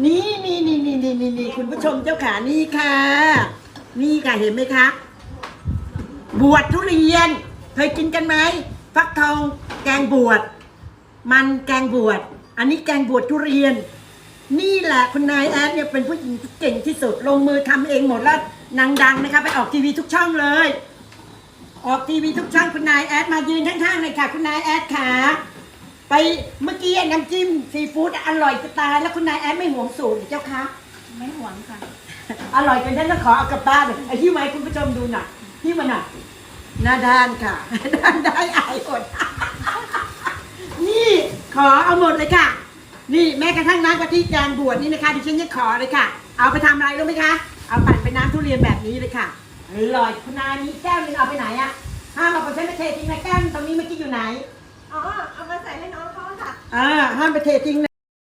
นี่นี่นี่นี่นี่นี่นี่คุณผู้ชมเจ้าขานี่ค่ะ นี่ค่ะเห็นไหมคะ บวชทุเรียน เคยกินกันไหมฟักทองแกงบวชมันแกงบวชอันนี้แกงบวชทุเรียน นี่แหละคุณนายแอดเนี่ยเป็นผู้หญิงที่เก่งที่สุดลงมือทำเองหมดแล้วนางดังนะคะ ไปออกทีวีทุกช่องเลย ออกทีวีทุกช่องคุณนายแอดมายืนข้างๆเลยค่ะ คุณนายแอดขา ไปเมื่อกี้น้ำจิ้มซีฟู้ดอร่อยจะตาย แล้วคุณนายแอดไม่หวงสูตรเหรอเจ้าคะ ไม่หวงค่ะ อร่อยจนฉันต้องขอเอากลับบ้านเลยไอ้ที่ไว้คุณผู้ชมดูหน่อยที่มันอะหน้าด้านค่ะ ด้านได้อายอดนี่ขอเอาหมดเลยค่ะ นี่แม้กระทั่งน้ำกะทิแกงบวชนี่นะคะดิฉันยังขอเลยค่ะ เอาไปทำอะไรรู้ไหมคะ เอาปั่นเป็นน้ำทุเรียนแบบนี้เลยค่ะอร่อยคุณนายมีแก้วหนึงเอาไปไหนอะห้ามเอาไปใช้ไม่เททิ้งนะแก้วตรงนี้เมื่อกี้อยู่ไหน อ่าห้ามไปเททิ้งนะ